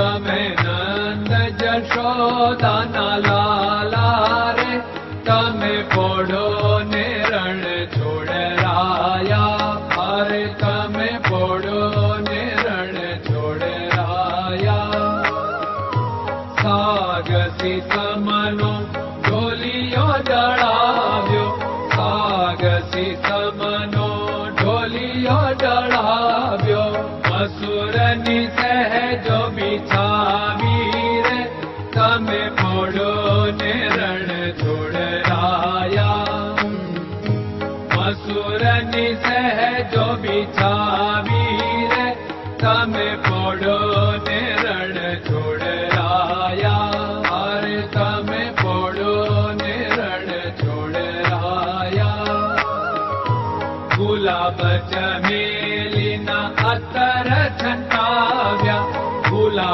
मे नन्द जशो दाल तमे पोडो बोडो छोडराया। भार तमे बोडो निरळोडा स्वागति समा Habitat.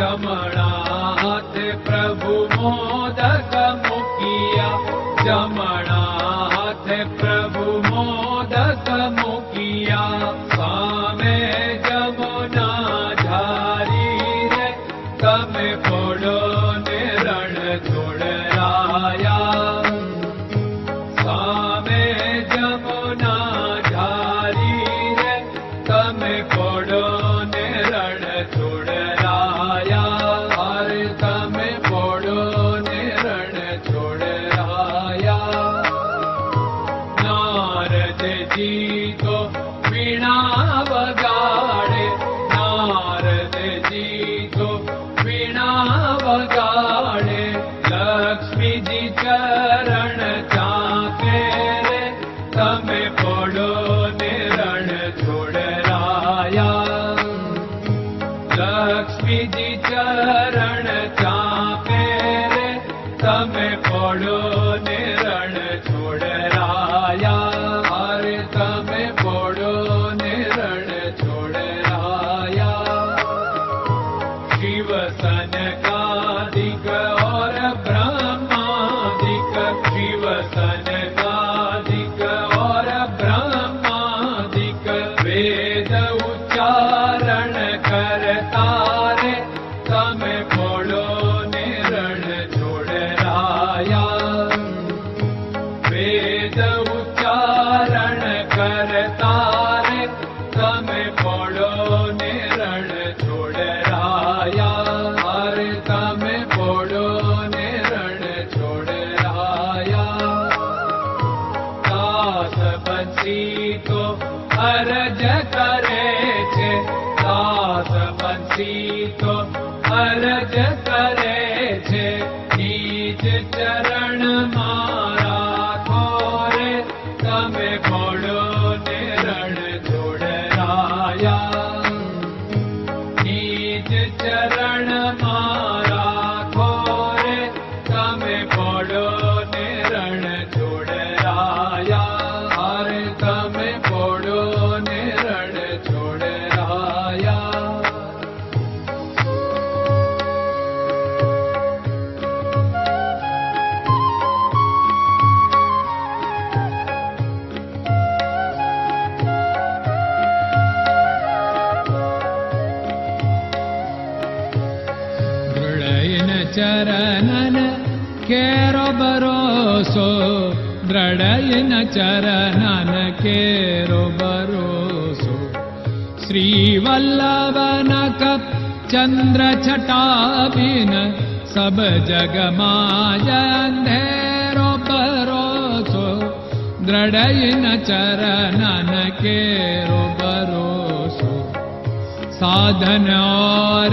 जमणाथ प्रभु मोदक मुखिया। जमणाथ प्रभु मोदक मुखिया। सामे जमुना झारी रे। तमे पड़ो ने रण छोड़ाया सामे जमुना झारी रे। तमे पड़ो ने रण छोड़ विचार करे छे दास बंसी तो अर्ज करे चरणन केरो भरोसो द्रडयन चरणन केरो भरोसो। श्रीवल्लभ चन्द्र छटाभिन सब जगमाजेरो भरोसो। चरणन केरो भरोसो। साधन और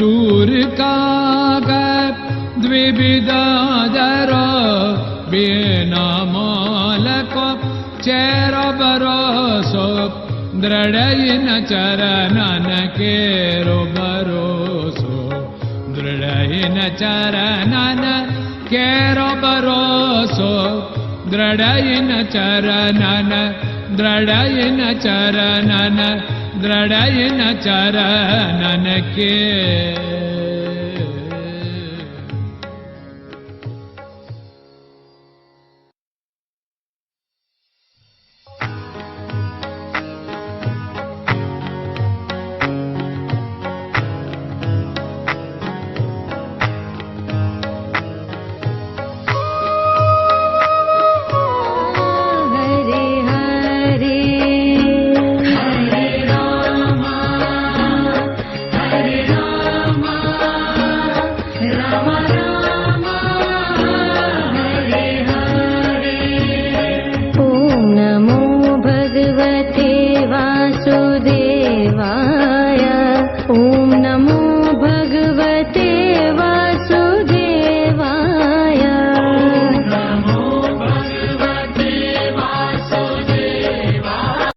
सूर्य का द्विविदादर बिना मालको चेर बरोसो दृढयिन चरणन केरो बरोसो दृढयिन चरणन केरो चरणन दृढयिन चरणन के